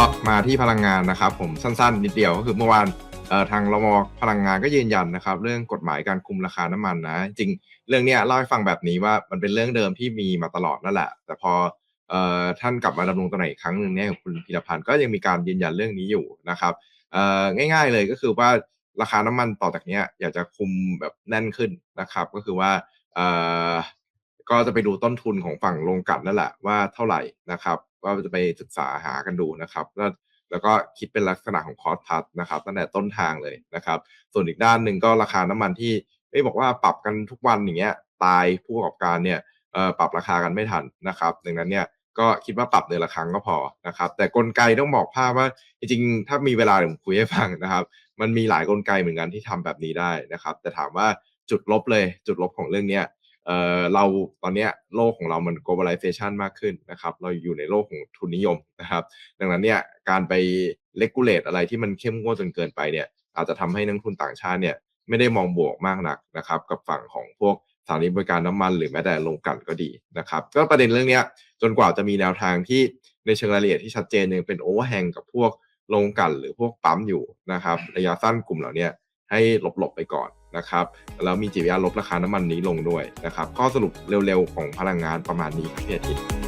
ก็มาที่พลังงานนะครับ ผมสั้นๆนิดเดียวก็คือเมื่อวานทางรมพลังงานก็ยืนยันนะครับ เรื่องกฎหมายการคุมราคาน้ำมันนะ จริงเรื่องเนี้ยเล่าให้ฟังแบบนี้ว่ามันเป็นเรื่องเดิมที่มีมาตลอดนั่นแหละ แต่พอท่านกลับมาดำรงตำแหน่งอีกครั้งหนึ่งเนี่ยคุณพีรพันธ์ก็ยังมีการยืนยันเรื่องนี้อยู่นะครับง่าย ๆเลยก็คือว่าราคาน้ำมันต่อจากนี้อยากจะคุมแบบแน่นขึ้นนะครับ ก็คือว่าก็จะไปดูต้นทุนของฝั่งโรงกลั่นนั่นแหละว่าเท่าไหร่นะครับ ก็จะไปศึกษาหากันดูนะครับแล้วแล้วก็คิดเป็นลักษณะของคอสพัทนะครับตั้งแต่ต้นทางเลยนะครับ ส่วนอีกด้านหนึ่งก็ราคาน้ำมันที่ไม่บอกว่าปรับกันทุกวันอย่างเงี้ยตายผู้ประกอบการเนี่ยปรับราคากันไม่ทันนะครับ ดังนั้นเนี่ยก็คิดว่าปรับเดือนละครั้งก็พอนะครับ แต่กลไกต้องบอกภาพว่าจริงๆ ถ้ามีเวลาเดี๋ยวผมคุยให้ฟังนะครับ มันมีหลายกลไกเหมือนกันที่ทำแบบนี้ได้นะครับ แต่ถามว่าจุดลบเลยจุดลบของเรื่องเนี้ย เอ่อเราตอนนี้โลกของเรามัน globalization มากขึ้นนะครับ เราอยู่ในโลกของทุนนิยมนะครับ ดังนั้นเนี่ยการไป regulate อะไรที่มันเข้มงวดจนเกินไปเนี่ยอาจจะทำให้นักทุนต่างชาติเนี่ยไม่ได้มองบวกมากนักนะครับ กับฝั่งของพวกสถานีบริการน้ำมันหรือแม้แต่โรงกลั่นก็ดีนะครับ ก็ประเด็นเรื่องนี้จนกว่าจะมีแนวทางที่ในเชิงรายละเอียดที่ชัดเจนยังเป็นโอเวอร์แฮงกับพวกโรงกลั่นหรือพวกปั๊มอยู่นะครับ ระยะสั้นกลุ่มเหล่านี้ ให้หลบๆไปก่อนนะครับแล้วมีจิตวิทยาลบราคาน้ำมันนี้ลงด้วยนะครับข้อสรุปเร็วๆของพลังงานประมาณนี้ครับพี่อาทิตย์